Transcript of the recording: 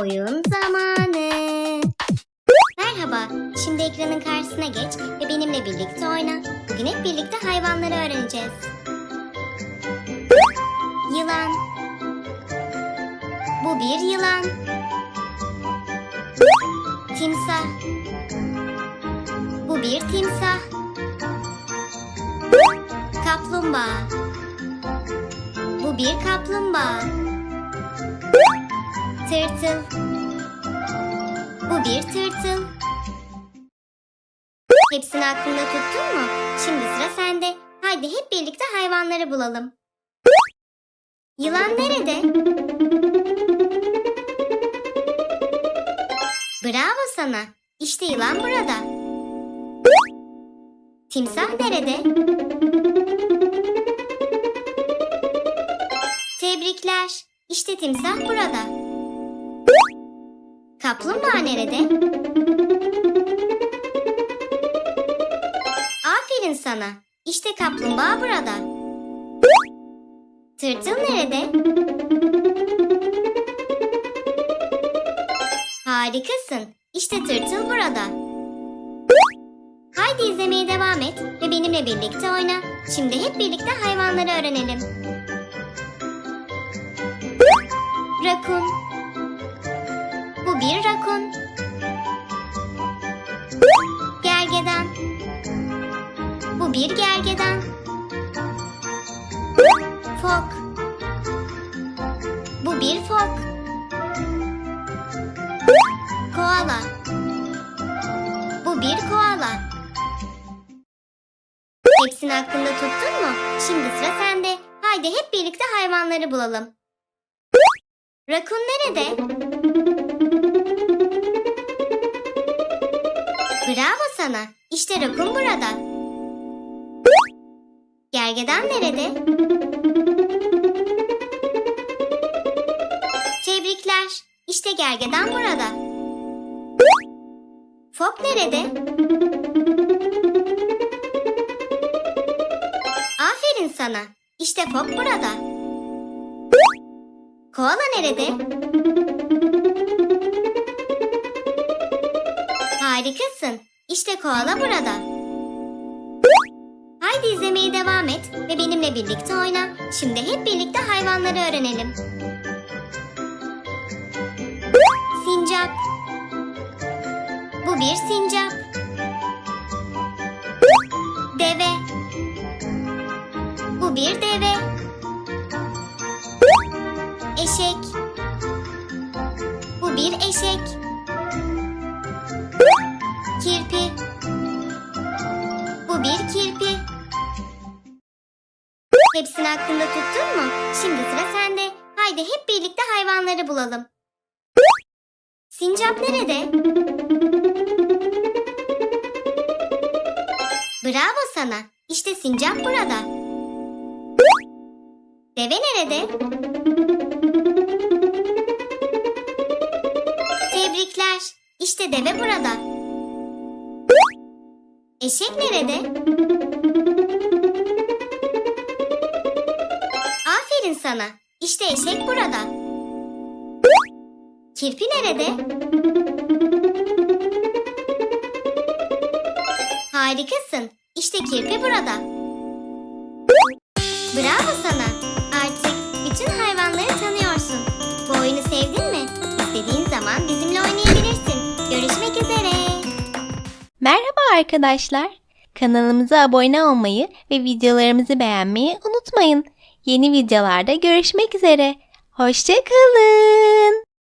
Oyun zamanı. Merhaba, şimdi ekranın karşısına geç ve benimle birlikte oyna. Bugün hep birlikte hayvanları öğreneceğiz. Yılan. Bu bir yılan. Timsah. Bu bir timsah. Kaplumbağa. Bu bir kaplumbağa. Tırtıl. Bu bir tırtıl. Hepsini aklında tuttun mu? Şimdi sıra sende. Haydi hep birlikte hayvanları bulalım. Yılan nerede? Bravo sana. İşte yılan burada. Timsah nerede? Tebrikler. İşte timsah burada. Kaplumbağa nerede? Aferin sana. İşte kaplumbağa burada. Tırtıl nerede? Harikasın. İşte tırtıl burada. Haydi izlemeye devam et ve benimle birlikte oyna. Şimdi hep birlikte hayvanları öğrenelim. Rakun. Bir rakun. Gergedan. Bu bir gergedan. Fok. Bu bir fok. Koala. Bu bir koala. Hepsini aklında tuttun mu? Şimdi sıra sende. Haydi hep birlikte hayvanları bulalım. Rakun nerede? Bravo sana. İşte rakun burada. Gergedan nerede? Tebrikler. İşte gergedan burada. Fok nerede? Aferin sana. İşte fok burada. Koala nerede? Harikasın. İşte koala burada. Haydi izlemeye devam et ve benimle birlikte oyna. Şimdi hep birlikte hayvanları öğrenelim. Sincap. Bu bir sincap. Deve. Bu bir deve. Eşek. Bu bir eşek. Kirpi. Bu bir kirpi. Hepsini aklında tuttun mu? Şimdi sıra sende. Haydi hep birlikte hayvanları bulalım. Sincap nerede? Bravo sana. İşte sincap burada. Deve nerede? Tebrikler. İşte deve burada. Eşek nerede? Aferin sana. İşte eşek burada. Kirpi nerede? Harikasın. İşte kirpi burada. Bravo sana. Arkadaşlar. Kanalımıza abone olmayı ve videolarımızı beğenmeyi unutmayın. Yeni videolarda görüşmek üzere. Hoşçakalın.